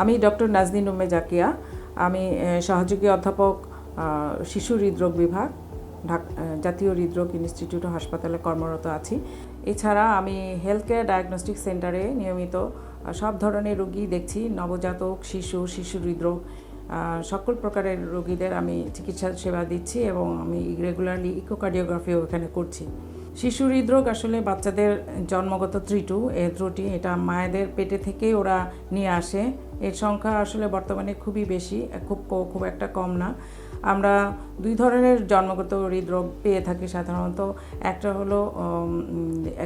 আমি ডক্টর নাজনীন উম্মে জাকিয়া, আমি সহযোগী অধ্যাপক শিশু হৃদরোগ বিভাগ, ঢাক জাতীয় হৃদরোগ ইনস্টিটিউট হাসপাতালে কর্মরত আছি। এছাড়া আমি হেলথ কেয়ার ডায়াগনস্টিক সেন্টারে নিয়মিত সব ধরনের রোগী দেখছি, নবজাতক, শিশু শিশু হৃদরোগ সকল প্রকারের রোগীদের আমি চিকিৎসা সেবা দিচ্ছি এবং আমি রেগুলারলি ইকোকার্ডিওগ্রাফিও এখানে করছি। শিশু হৃদরোগ আসলে বাচ্চাদের জন্মগত ত্রিটু, এ ত্রুটি, এটা মায়েদের পেটে থেকে ওরা নিয়ে আসে। এর সংখ্যা আসলে বর্তমানে খুবই বেশি, খুব খুব একটা কম না। আমরা দুই ধরনের জন্মগত হৃদরোগ পেয়ে থাকি সাধারণত। একটা হলো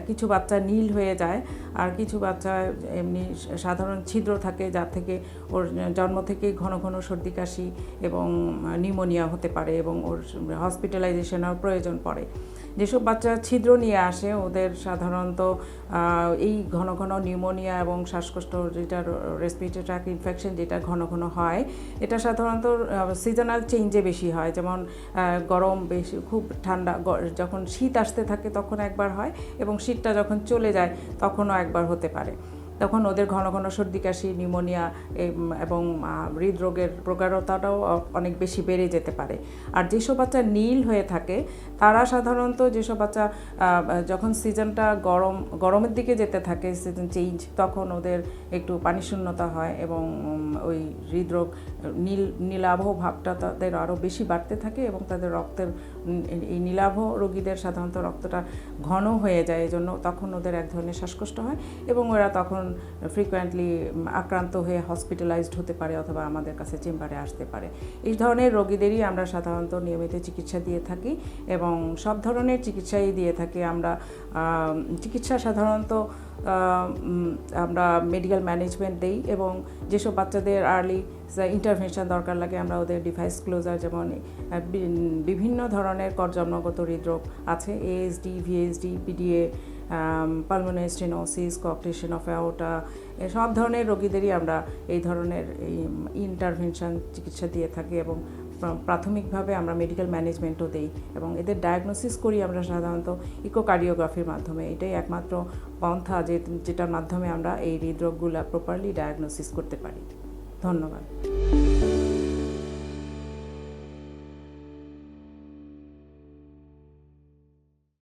কিছু বাচ্চা নীল হয়ে যায়, আর কিছু বাচ্চা এমনি সাধারণ ছিদ্র থাকে, যার থেকে ওর জন্ম থেকেই ঘন ঘন সর্দি কাশি এবং নিউমোনিয়া হতে পারে এবং ওর হসপিটালাইজেশনের প্রয়োজন পড়ে। যেসব বাচ্চা ছিদ্র নিয়ে আসে, ওদের সাধারণত এই ঘন ঘন নিউমোনিয়া এবং শ্বাসকষ্ট যেটা রেসপিরেটরি ট্র্যাক ইনফেকশন যেটা ঘন ঘন হয়, এটা সাধারণত সিজনাল চেঞ্জে বেশি হয়। যেমন গরম বেশি, খুব ঠান্ডা যখন শীত আসতে থাকে তখন একবার হয় এবং শীতটা যখন চলে যায় তখনও একবার হতে পারে। তখন ওদের ঘন ঘন সর্দি, কাশি, নিউমোনিয়া এবং হৃদরোগের প্রগাঢ়তাটাও অনেক বেশি বেড়ে যেতে পারে। আর যেসব বাচ্চা নীল হয়ে থাকে, তারা সাধারণত যেসব বাচ্চা যখন সিজনটা গরম, গরমের দিকে যেতে থাকে, সিজন চেঞ্জ, তখন ওদের একটু পানিশূন্যতা হয় এবং ওই হৃদরোগ, নীল, নীলাভ ভাবটা তাদের আরও বেশি বাড়তে থাকে এবং তাদের রক্তের এই নীলাভ রোগীদের সাধারণত রক্তটা ঘন হয়ে যায়। এই জন্য তখন ওদের এক ধরনের শ্বাসকষ্ট হয় এবং ওরা তখন ফ্রিকোয়েন্টলি আক্রান্ত হয়ে হসপিটালাইজড হতে পারে অথবা আমাদের কাছে চেম্বারে আসতে পারে। এই ধরনের রোগীদেরই আমরা সাধারণত নিয়মিত চিকিৎসা দিয়ে থাকি এবং সব ধরনের চিকিৎসাই দিয়ে থাকি। আমরা চিকিৎসা সাধারণত আমরা মেডিকেল ম্যানেজমেন্ট দেই এবং যেসব বাচ্চাদের আর্লি ইন্টারভেনশন দরকার লাগে আমরা ওদের ডিভাইস ক্লোজার যেমন বিভিন্ন ধরনের করজন্মগত হৃদরোগ আছে ASD VSD PDA pulmonary stenosis coarctation of aorta সব ধরনের রোগীদেরই আমরা এই ধরনের এই ইন্টারভেনশন চিকিৎসা দিয়ে থাকি এবং প্রাথমিকভাবে আমরা মেডিকেল ম্যানেজমেন্টও দিই এবং এদের ডায়াগনোসিস করি আমরা সাধারণত ইকোকার্ডিওগ্রাফির মাধ্যমে। এটাই একমাত্র পন্থা যে, যেটার মাধ্যমে আমরা এই হৃদরোগগুলো প্রপারলি ডায়াগনোসিস করতে পারি। ধন্যবাদ।